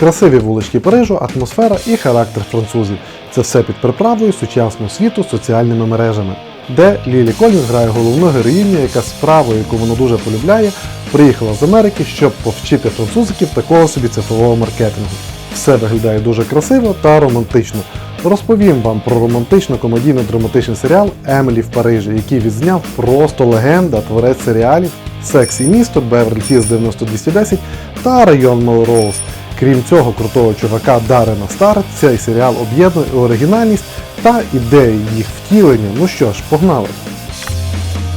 Красиві вулички Парижу, атмосфера і характер французів. Це все під приправою сучасного світу соціальними мережами, де Лілі Колінс грає головну героїню, яка справою, яку вона дуже полюбляє, приїхала з Америки, щоб повчити французиків такого собі цифрового маркетингу. Все виглядає дуже красиво та романтично. Розповім вам про романтично-комедійно-драматичний серіал Емілі в Парижі, який відзняв просто легенда, творець серіалів Секс і місто, Беверлі Хілз 9210 та район Мелроуз. Крім цього крутого чувака Дарена Стар, цей серіал об'єднує оригінальність та ідеї їх втілення. Ну що ж, погнали!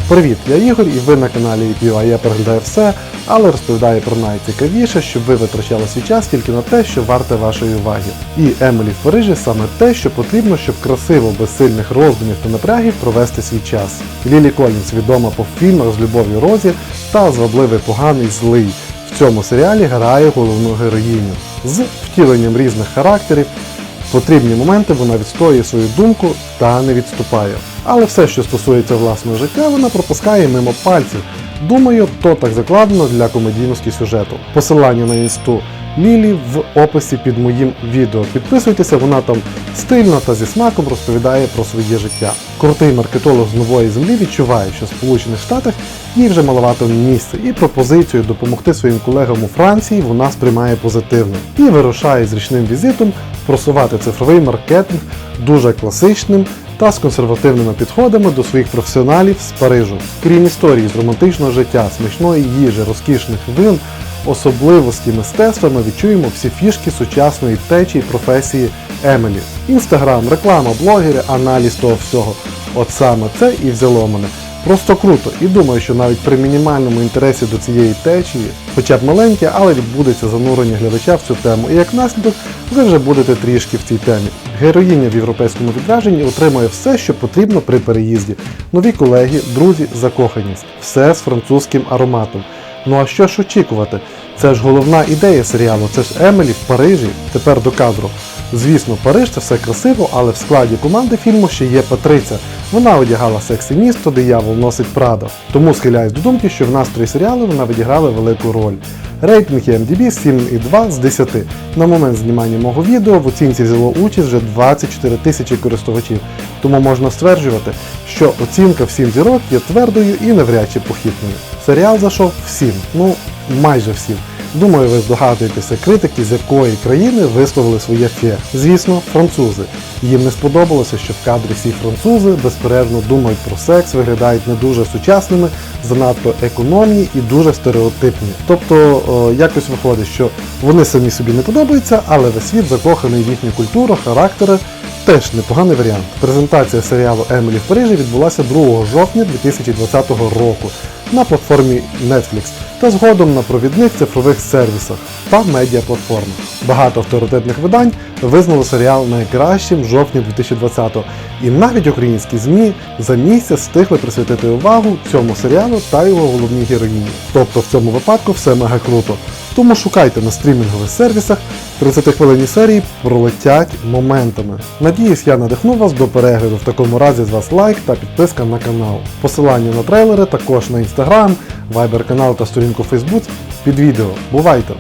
Привіт, я Ігор і ви на каналі EPU, а я переглядаю все, але розповідаю про найцікавіше, щоб ви витрачали свій час тільки на те, що варте вашої уваги. І Емілі в Парижі саме те, що потрібно, щоб красиво, без сильних роздумів та напрягів провести свій час. Лілі Колінс відома по фільмах з любов'ю Розі та звабливий поганий злий. В цьому серіалі грає головну героїню з втіленням різних характерів. В потрібні моменти вона відстоює свою думку та не відступає. Але все, що стосується власного життя, вона пропускає мимо пальців. Думаю, то так закладено для комедійності сюжету. Посилання на інсту Лілі в описі під моїм відео. Підписуйтеся, вона там стильно та зі смаком розповідає про своє життя. Крутий маркетолог з нової землі відчуває, що в Сполучених Штатах їй вже маловато місця, і пропозицію допомогти своїм колегам у Франції вона сприймає позитивно і вирушає з річним візитом просувати цифровий маркетинг дуже класичним та з консервативними підходами до своїх професіоналів з Парижу. Крім історії з романтичного життя, смачної їжі, розкішних вин, особливості мистецтва ми відчуємо всі фішки сучасної течії професії Емелі. Інстаграм, реклама, блогери, аналіз того всього. От саме це і взяло мене. Просто круто, і думаю, що навіть при мінімальному інтересі до цієї течії, хоча б маленьке, але відбудеться занурення глядача в цю тему. І як наслідок, ви вже будете трішки в цій темі. Героїня в європейському відраженні отримує все, що потрібно при переїзді: нові колеги, друзі, закоханість, все з французьким ароматом. Ну а що ж очікувати? Це ж головна ідея серіалу. Це ж Емелі в Парижі. Тепер до кадру. Звісно, Париж це все красиво, але в складі команди фільму ще є Патриця. Вона одягала сексі місто, диявол носить Прада. Тому схиляюсь до думки, що в настрої серіалу вона відіграла велику роль. Рейтинг MDB 7,2 з 10. На момент знімання мого відео в оцінці взяло участь вже 24 тисячі користувачів. Тому можна стверджувати, що оцінка в 7 зірок є твердою і навряд чи похитною. Серіал зайшов всім, ну майже всім. Думаю, ви здогадуєтеся критики, з якої країни висловили своє фє. Звісно, французи. Їм не сподобалося, що в кадрі всі французи безперервно думають про секс, виглядають не дуже сучасними, занадто економні і дуже стереотипні. Тобто, о, якось виходить, що вони самі собі не подобаються, але весь світ закоханий в їхню культуру, характери. Теж непоганий варіант. Презентація серіалу Емілі в Парижі відбулася 2 жовтня 2020 року на платформі Netflix та згодом на провідних цифрових сервісах та медіаплатформах. Багато авторитетних видань визнали серіал найкращим в жовтні 2020-го, і навіть українські ЗМІ за місяць встигли присвятити увагу цьому серіалу та його головній героїні. Тобто в цьому випадку все мега круто. Тому шукайте на стрімінгових сервісах 30-хвилинні серії пролетять моментами. Надіюсь, я надихну вас до перегляду. В такому разі з вас лайк та підписка на канал. Посилання на трейлери також на інстаграм, вайбер канал та сторінку Фейсбук під відео. Бувайте!